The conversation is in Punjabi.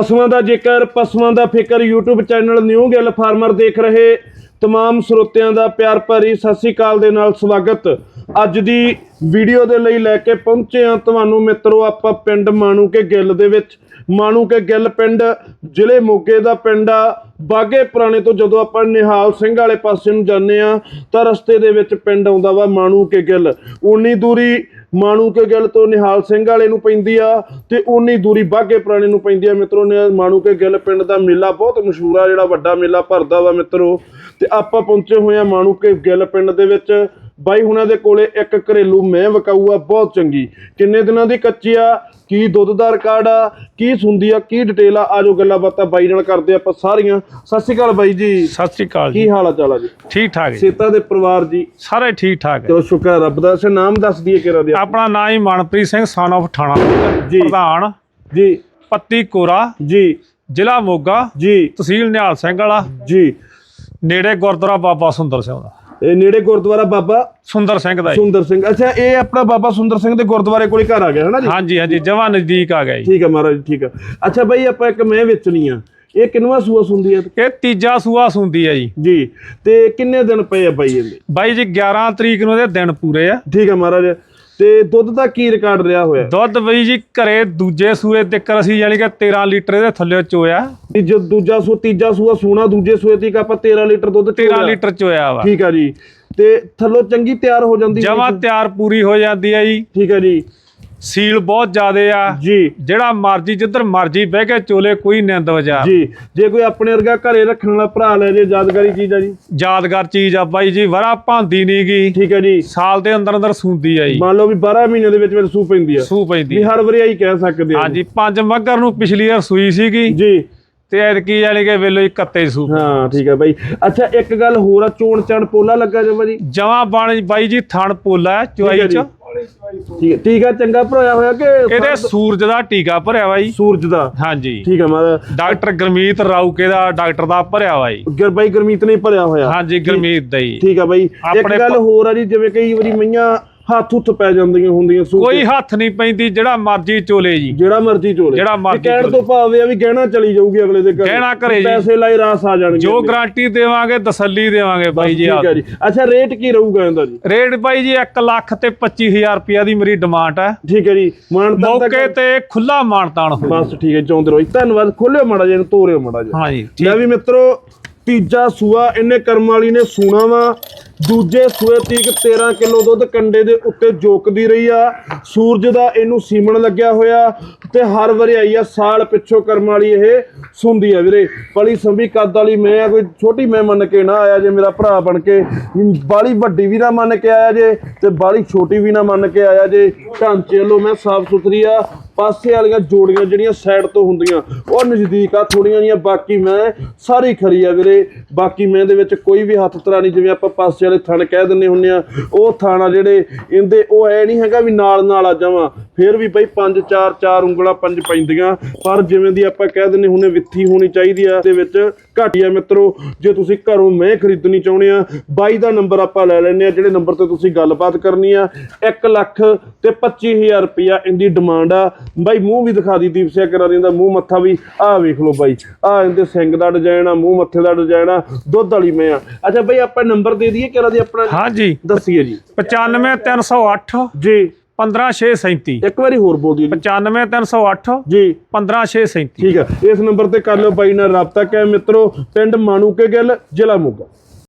ਪਸ਼ੂਆਂ ਦਾ ਜ਼ਿਕਰ, ਪਸ਼ੂਆਂ ਦਾ ਫਿਕਰ, YouTube channel new Gill farmer ਦੇਖ ਰਹੇ ਤਮਾਮ ਸਰੋਤਿਆਂ ਦਾ ਪਿਆਰ ਭਰੀ ਸਤਿ ਸ੍ਰੀ ਅਕਾਲ ਦੇ ਨਾਲ ਸਵਾਗਤ। ਅੱਜ ਦੀ ਵੀਡੀਓ ਦੇ ਲਈ ਲੈ ਕੇ ਪਹੁੰਚੇ ਹਾਂ ਤੁਹਾਨੂੰ ਮਿੱਤਰੋ, ਆਪਾਂ ਪਿੰਡ ਮਾਣੂ ਕੇ ਗਿੱਲ ਦੇ ਵਿੱਚ। ਮਾਣੂ ਕੇ ਗਿੱਲ ਪਿੰਡ, ਜ਼ਿਲ੍ਹੇ ਮੋਗੇ ਦਾ ਪਿੰਡ ਆ। ਬਾਗੇ ਪੁਰਾਣੇ ਤੋਂ ਜਦੋਂ ਆਪਾਂ ਨਿਹਾਲ ਸਿੰਘ ਵਾਲੇ ਪਾਸੇ ਨੂੰ ਜਾਂਦੇ ਆ ਤਾਂ ਰਸਤੇ ਦੇ ਵਿੱਚ ਪਿੰਡ ਆਉਂਦਾ ਵਾ ਮਾਣੂ ਕੇ ਗਿੱਲ। ਉਨੀ ਦੂਰੀ ਮਾਣੂ ਕੇ ਗਿੱਲ ਤੋਂ ਨਿਹਾਲ ਸਿੰਘ ਵਾਲੇ ਨੂੰ ਪੈਂਦੀ ਆ ਤੇ ਉਨੀ ਦੂਰੀ ਬਾਗੇ ਪੁਰਾਣੇ ਨੂੰ ਪੈਂਦੀ ਆ ਮਿੱਤਰੋ ਮਾਣੂ ਕੇ ਗਿੱਲ ਪਿੰਡ ਦਾ ਮੇਲਾ ਬਹੁਤ ਮਸ਼ਹੂਰ ਆ, ਜਿਹੜਾ ਵੱਡਾ ਮੇਲਾ ਭਰਦਾ ਵਾ ਮਿੱਤਰੋ। ਤੇ ਆਪਾਂ ਪਹੁੰਚੇ ਹੋਏ ਆ ਮਾਣੂਕੇ ਗਿੱਲ ਪਿੰਡ ਦੇ ਵਿੱਚ। ਬਾਈ ਹੁਣਾਂ ਦੇ ਕੋਲੇ ਇੱਕ ਘਰੇਲੂ ਮੈਂ ਵਕਾਊ ਆ ਬਹੁਤ ਚੰਗੀ। ਕਿੰਨੇ ਦਿਨਾਂ ਦੀ ਕੱਚੀ ਆ? ਕੀ ਦੁੱਧ ਦਾ ਰਿਕਾਰਡ ਆ? ਕੀ ਸੁੰਦੀ ਆ? ਕੀ ਡਿਟੇਲ ਆ? ਆਜੋ ਗੱਲਾਂ ਬਾਤਾਂ ਬਾਈ ਨਾਲ ਕਰਦੇ ਆਪਾਂ ਸਾਰੀਆਂ। ਸਤਿ ਸ਼੍ਰੀ ਅਕਾਲ ਬਾਈ ਜੀ। ਸਤਿ ਸ੍ਰੀ ਅਕਾਲ ਜੀ। ਕੀ ਹਾਲ ਆ ਚਾਲ ਆ ਜੀ? ਠੀਕ ਠਾਕ ਜੀ। ਸੇਤਾ ਦੇ ਪਰਿਵਾਰ ਜੀ? ਸਾਰੇ ਠੀਕ ਠਾਕ ਹੈ। ਚਲੋ ਸ਼ੁਕਰ ਰੱਬ ਦਾ। ਸੇ ਨਾਮ ਦੱਸ ਦਈਏ ਕਿਹੜਾ ਦੀ ਆਪਣਾ ਨਾਮ ਹੀ ਮਨਪ੍ਰੀਤ ਸਿੰਘ ਸਨ of ਠਾਣਾ ਜੀ। ਪ੍ਰਧਾਨ। ਜੀ। ਪੱਤੀ ਕੋਰਾ। ਜੀ। ਜ਼ਿਲ੍ਹਾ ਮੋਗਾ। ਜੀ। ਤਹਿਸੀਲ ਨਿਹਾਲ ਸਿੰਘ ਵਾਲਾ। ਜੀ। ਨੇੜੇ ਗੁਰਦੁਆਰਾ ਬਾਬਾ ਸੁੰਦਰ ਸਿੰਘ ਦਾ। ਇਹ ਨੇੜੇ ਗੁਰਦੁਆਰਾ ਬਾਬਾ ਸੁੰਦਰ ਸਿੰਘ ਦਾ ਜੀ। ਸੁੰਦਰ ਸਿੰਘ। ਅੱਛਾ ਇਹ ਆਪਣਾ ਬਾਬਾ ਸੁੰਦਰ ਸਿੰਘ ਦੇ ਗੁਰਦੁਆਰੇ ਕੋਲੇ ਘਰ ਆ ਗਿਆ ਹੈ ਨਾ ਜੀ? ਹਾਂਜੀ ਹਾਂਜੀ ਜਮਾ ਨਜ਼ਦੀਕ ਆ ਗਿਆ ਜੀ। ਠੀਕ ਆ ਮਹਾਰਾਜ ਠੀਕ ਆ। ਅੱਛਾ ਬਾਈ ਆਪਾਂ ਇੱਕ ਮੈਂ ਵੇਚਣੀ ਆ। ਇਹ ਕਿੰਨਵਾ ਸੂਆ ਸੁੰਦੀ ਆ? ਇਹ ਤੀਜਾ ਸੂਆ ਸੁੰਦੀ ਹੈ ਜੀ। ਜੀ ਤੇ ਕਿੰਨੇ ਦਿਨ ਪਏ ਆ ਬਾਈ ਇਹਦੇ? ਬਾਈ ਜੀ 11 ਤਰੀਕ ਨੂੰ ਇਹਦੇ ਦਿਨ ਪੂਰੇ ਆ। ਠੀਕ ਆ ਮਹਾਰਾਜ। ਤੇ ਦੁੱਧ ਦਾ ਕੀ ਰਿਕਾਰਡ ਰਿਹਾ ਹੋਇਆ? ਦੁੱਧ ਬਈ ਜੀ ਘਰੇ ਦੂਜੇ ਸੂਏ ਤੱਕ ਅਸੀਂ ਯਾਨੀ ਕਿ 13 ਲੀਟਰ ਇਹਦੇ ਥੱਲੇ ਚੋਇਆ। ਵੀ ਜੋ ਦੂਜਾ ਸੂ ਤੀਜਾ ਸੂਆ ਸੂਣਾ ਦੂਜੇ ਸੂਏ ਤੀਕ ਆਪਾਂ 13 ਲੀਟਰ ਦੁੱਧ 13 ਚੋਇਆ। ਲੀਟਰ ਚੋਇਆ ਵਾ। ਠੀਕ ਆ ਜੀ। ਤੇ ਥੱਲੋਂ ਚੰਗੀ ਤਿਆਰ ਹੋ ਜਾਂਦੀ ਹੈ ਜਮਾ ਤਿਆਰ ਪੂਰੀ ਹੋ ਜਾਂਦੀ ਹੈ ਜੀ। ਠੀਕ ਆ ਜੀ। ਸੀਲ ਬਹੁਤ ਜ਼ਿਆਦੇ ਆ। ਜੀ। ਜਿਹੜਾ ਮਰਜ਼ੀ ਜਿੱਧਰ ਮਰਜ਼ੀ ਬਹਿ ਕੇ ਚੋਲੇ ਕੋਈ ਨਿੰਦ ਵਜਾ ਜੀ। ਜੇ ਕੋਈ ਆਪਣੇ ਵਰਗਾ ਘਰੇ ਰੱਖਣ ਵਾਲਾ ਭਰਾ ਲੈ ਜੇ ਯਾਦਗਾਰੀ ਚੀਜ਼ ਆ ਜੀ। ਯਾਦਗਾਰ ਚੀਜ਼ ਆ ਬਾਈ ਜੀ ਵਰਾ ਭਾਂਦੀ ਨੀ ਗੀ। ਠੀਕ ਹੈ ਜੀ। ਸਾਲ ਦੇ ਅੰਦਰ ਅੰਦਰ ਸੂੰਦੀ ਆ ਜੀ। ਮੰਨ ਲਓ ਵੀ 12 ਮਹੀਨੇ ਦੇ ਵਿੱਚ ਵਿੱਚ ਸੂ ਪੈਂਦੀ ਆ। ਸੂ ਪੈਂਦੀ ਵੀ ਹਰ ਵਾਰੀ ਆਈ ਕਹਿ ਸਕਦੇ ਆ। ਹਾਂਜੀ ਪੰਜ ਮੱਗਰ ਨੂੰ ਪਿਛਲੀ ਵਾਰ ਸੂਈ ਸੀਗੀ। ਜੀ। ਤੇ ਐਤਕੀ ਯਾਨੀ ਕਿ ਵੇਲੋ ਹੀ ਕੱਤੇ ਸੂ ਹਾਂ ਠੀਕ ਹੈ ਬਾਈ। ਅੱਛਾ ਇੱਕ ਗੱਲ ਹੋਰ ਆ ਚੋਣ ਚਣ ਪੋਲਾ ਲੱਗਾ ਜਮਾ ਜੀ? ਜਮਾ ਬਣ ਬਾਈ ਜੀ ਥਣ ਪੋਲਾ ਜੀ। ਚ। ਠੀਕ ਹੈ ਆ ਚੰਗਾ ਭਰਾਇਆ ਹੋਇਆ ਕਿ ਇਹਦੇ ਸੂਰਜ ਦਾ ਟੀਕਾ ਭਰਿਆ ਵਾ ਜੀ। ਸੂਰਜ ਦਾ? ਹਾਂਜੀ। ਠੀਕ ਹੈ ਮਾਦਾ ਡਾਕਟਰ ਗਰਮੀਤ ਰਾਊਕੇ ਦਾ ਡਾਕਟਰ ਦਾ ਭਰਿਆ ਵਾ ਜੀ। ਗਰ ਬਾਈ ਗਰਮੀਤ ਨੇ ਭਰਿਆ ਹੋਇਆ। ਹਾਂਜੀ ਗਰਮੀਤ ਦਾ ਜੀ ਠੀਕ ਆ ਬਾਈ। ਇੱਕ ਗੱਲ ਹੋਰ ਆ ਜੀ ਜਿਵੇਂ ਕਈ ਵਾਰੀ ਮਈਆਂ ਹੱਥ ਉੱਤ ਪੈ ਜਾਂਦੀਆਂ ਹੁੰਦੀਆਂ ਸੂ ਕੋਈ ਹੱਥ ਨਹੀਂ ਪੈਂਦੀ ਜਿਹੜਾ ਮਰਜ਼ੀ ਚੋਲੇ ਜੀ। ਜਿਹੜਾ ਮਰਜ਼ੀ ਚੋਲੇ। ਜਿਹੜਾ ਮਰਜ਼ੀ ਕਹਿਣ। ਤੋਂ ਭਾਵੇਂ ਆ ਵੀ ਗਹਿਣਾ ਚਲੀ ਜਾਊਗੀ ਅਗਲੇ ਦੇ ਘਰ। ਗਹਿਣਾ ਘਰੇ ਜੀ। ਪੈਸੇ ਲਾਈ ਰਾਸ ਆ ਜਾਣਗੇ ਜੋ ਗਾਰੰਟੀ ਦੇਵਾਂਗੇ ਤਸੱਲੀ ਦੇਵਾਂਗੇ ਬਾਈ ਜੀ ਠੀਕ ਹੈ ਜੀ। ਅੱਛਾ ਰੇਟ ਕੀ ਰਹੂਗਾ ਇਹਦਾ ਜੀ? ਰੇਟ ਬਾਈ ਜੀ 1 ਲੱਖ ਤੇ 25000 ਰੁਪਿਆ ਦੀ ਮੇਰੀ ਡਿਮਾਂਡ ਹੈ। ਠੀਕ ਹੈ ਜੀ। ਮਾਨਤਾ ਮੌਕੇ ਤੇ ਖੁੱਲਾ ਮਾਨਤਾਨ ਹੋ ਬਸ ਠੀਕ ਹੈ ਚਾਹੁੰਦੇ ਰਹੋ ਜੀ। ਧੰਨਵਾਦ। ਖੋਲਿਓ ਮਾੜਾ ਜਿਹਾ ਤੋਰਿਓ ਮਾੜਾ ਜਿਹਾ। ਹਾਂਜੀ ਲੈ ਵੀ ਮਿੱਤਰੋ ਤੀਜਾ ਸੂਆ ਇਹਨੇ ਕਰਮ ਵਾਲੀ ਨੇ ਸੂਣਾ ਵਾ। ਦੂਜੇ ਸੂਏ ਤੀਕ 13 ਕਿਲੋ ਦੁੱਧ ਕੰਡੇ ਦੇ ਉੱਤੇ ਜੋਕਦੀ ਰਹੀ ਆ। ਸੂਰਜ ਦਾ ਇਹਨੂੰ ਸੀਮਣ ਲੱਗਿਆ ਹੋਇਆ ਤੇ ਹਰ ਵਾਰੀ ਆਈ ਆ ਸਾਲ ਪਿੱਛੋਂ ਕਰਮ ਵਾਲੀ ਇਹ ਸੁੰਦੀ ਆ ਵੀਰੇ। ਪਲੀ ਸੰਭੀ ਕੱਦ ਵਾਲੀ ਮੈਂ ਆ, ਕੋਈ ਛੋਟੀ ਮੈਂ ਮੰਨ ਕੇ ਨਾ ਆਇਆ ਜੇ ਮੇਰਾ ਭਰਾ ਬਣ ਕੇ। ਬਾਲੀ ਵੱਡੀ ਵੀ ਨਾ ਮੰਨ ਕੇ ਆਇਆ ਜੇ ਤੇ ਬਾਲੀ ਛੋਟੀ ਵੀ ਨਾ ਮੰਨ ਕੇ ਆਇਆ ਜੇ। ਢਾਂਚੇ ਵੱਲੋਂ ਮੈਂ ਸਾਫ਼ ਸੁਥਰੀ ਆ। ਪਾਸੇ ਵਾਲੀਆਂ ਜੋੜੀਆਂ ਜਿਹੜੀਆਂ ਸਾਈਡ ਤੋਂ ਹੁੰਦੀਆਂ ਉਹ ਨਜ਼ਦੀਕ ਆ ਥੋੜੀਆਂ ਜੀਆਂ। ਬਾਕੀ ਮੈਂ ਸਾਰੀ ਖਰੀ ਆ ਵੀਰੇ। ਬਾਕੀ ਮੈਂ ਦੇ ਵਿੱਚ ਕੋਈ ਵੀ ਹੱਥ ਤਰਾ ਨਹੀਂ ਜਿਵੇਂ ਆਪਾਂ ਪਾਸੇ ਵਾਲੇ ਥਣ ਕਹਿ ਦਿੰਨੇ ਹੁੰਨੇ ਆ, ਉਹ ਥਾਣਾ ਜਿਹੜੇ, ਇਹਦੇ, ਉਹ ਐ ਨਹੀਂ ਹੈਗਾ ਵੀ ਨਾਲ ਨਾਲ ਆ ਜਾਵਾਂ। ਫਿਰ ਵੀ ਬਈ ਪੰਜ ਚਾਰ ਚਾਰ ਉਂਗਲਾਂ ਪੰਜ ਪੈਂਦੀਆਂ। ਪਰ ਜਿਵੇਂ ਦੀ ਆਪਾਂ ਕਹਿ ਦਿੰਨੇ ਹੁੰਨੇ ਵਿੱਥੀ ਹੋਣੀ ਚਾਹੀਦੀ ਆ ਦੇ ਵਿੱਚ ਘਾਟੀ ਆ ਮਿੱਤਰੋ ਜੇ ਤੁਸੀਂ ਘਰੋਂ ਮੈਂ ਖਰੀਦਣੀ ਚਾਹੁੰਦੇ ਆ ਬਾਈ ਦਾ ਨੰਬਰ ਆਪਾਂ ਲੈ ਲੈਣੇ ਆ ਜਿਹੜੇ ਨੰਬਰ ਤੇ ਤੁਸੀਂ ਗੱਲਬਾਤ ਕਰਨੀ ਆ 1 ਲੱਖ ਤੇ 25000 ਰੁਪਇਆ ਇਹਦੀ ਡਿਮਾਂਡ ਆ। ਬਾਈ ਮੂੰਹ ਵੀ ਦਿਖਾ ਦੀ ਦੀਪ ਸਿਆ ਕਰਾ ਦਿੰਦਾ ਮੂੰਹ ਮੱਥਾ ਵੀ ਆਹ ਵੇਖ ਲਓ ਬਾਈ ਆਹ ਇਹਦੇ ਸਿੰਘ ਦਾ ਡਿਜ਼ਾਈਨ ਆ ਮੂੰਹ ਮੱਥੇ ਦਾ ਡਿਜ਼ਾਈਨ ਆ ਦੁੱਧ ਵਾਲੀ ਮੈਂ ਆ। ਅੱਛਾ ਬਾਈ ਆਪਾਂ ਨੰਬਰ ਦੇ ਦਈਏ ਕਿਹੜਾ ਦੀ ਆਪਣਾ? ਹਾਂਜੀ। ਦੱਸੀਏ ਜੀ। 95308 ਜੀ। 15637 ਇੱਕ ਵਾਰੀ ਹੋਰ ਬੋਲ ਦਈਏ ਜੀ। 95308 ਜੀ। 15637 ਠੀਕ ਆ ਇਸ ਨੰਬਰ ਤੇ ਕਰ ਲਿਓ ਬਾਈ ਨਾਲ ਰਾਬਤਾ ਕੈ ਮਿੱਤਰੋ ਪਿੰਡ ਮਾਣੂਕੇ ਗਿੱਲ ਜ਼ਿਲ੍ਹਾ ਮੋਗਾ।